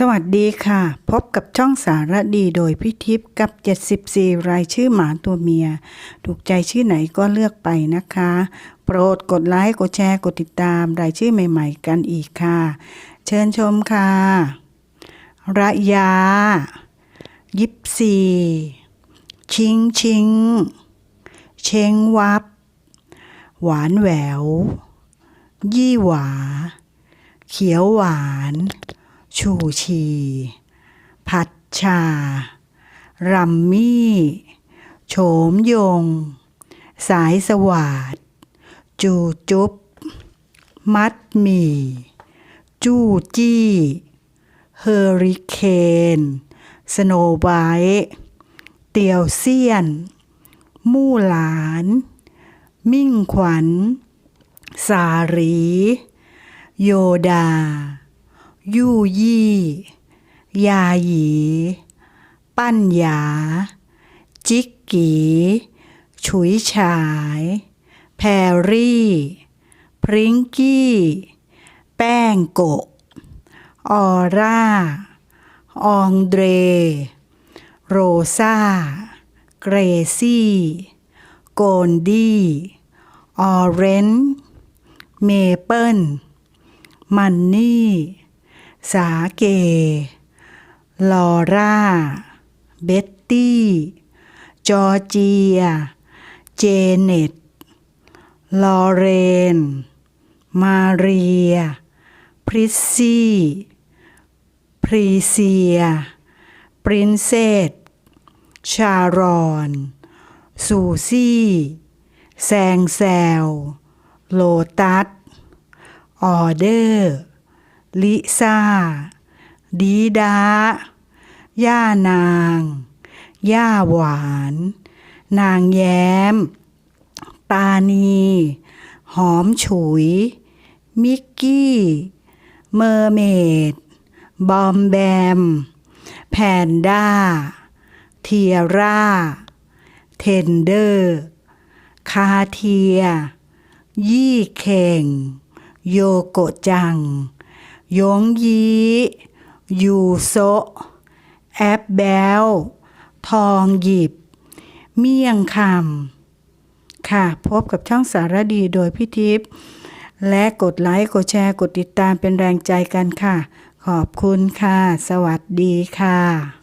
สวัสดีค่ะ พบกับช่องสารดีโดยพี่ทิพย์กับ 74 รายชื่อหมาตัวเมีย ถูกใจชื่อไหนก็เลือกไปนะคะ โปรดกดไลค์กดแชร์กดติดตามรายชื่อใหม่ ๆ กันอีกค่ะ เชิญชมค่ะ ระยา ยิปซี ชิงชิง เชงวับ หวานแหวว ยี่หวา เขียวหวาน ชูชี ผัดชา รัมมี่ โฉมยง สายสวาด จูจุบ มัดหมี่จู้จี้ เฮอริเคน สโนไบท์เตียวเซียน มู่หลาน มิ่งขวัญ สารี โยดา ยู่ยี่ ยาหยี ปั้นหยา จิกกี ฉุยฉาย แพรรี่ พริงกี้ แป้งโกะ ออร่า อองเดร โรซาเกรซี่ โกนดี้ ออเรนจ์เมเปิลมันนี่ สาเก ลอร่า เบ็ตตี้ จอร์เจีย เจเน็ต ลอเรน มาเรีย พริซซี่ พรีเซีย ปรินเซส ชารอน ซูซี่ แซงแซว โลตัส ออเดอร์ ลิซ่า ดีดา ย่านาง ย่าหวาน นางแย้ม ตานี หอมฉุย มิกกี้ เมอร์เมด บอมแบม แพนด้า เทียร่า เทนเดอร์ คาเทีย ยี่เข่ง โยโกจัง ยงยียูโซแอปแบลทองหยิบ เมี่ยงคำค่ะ พบกับช่องสารดีโดยพี่ทิพย์และกดไลค์กดแชร์กดติดตามเป็นแรงใจกันค่ะ ขอบคุณค่ะ สวัสดีค่ะ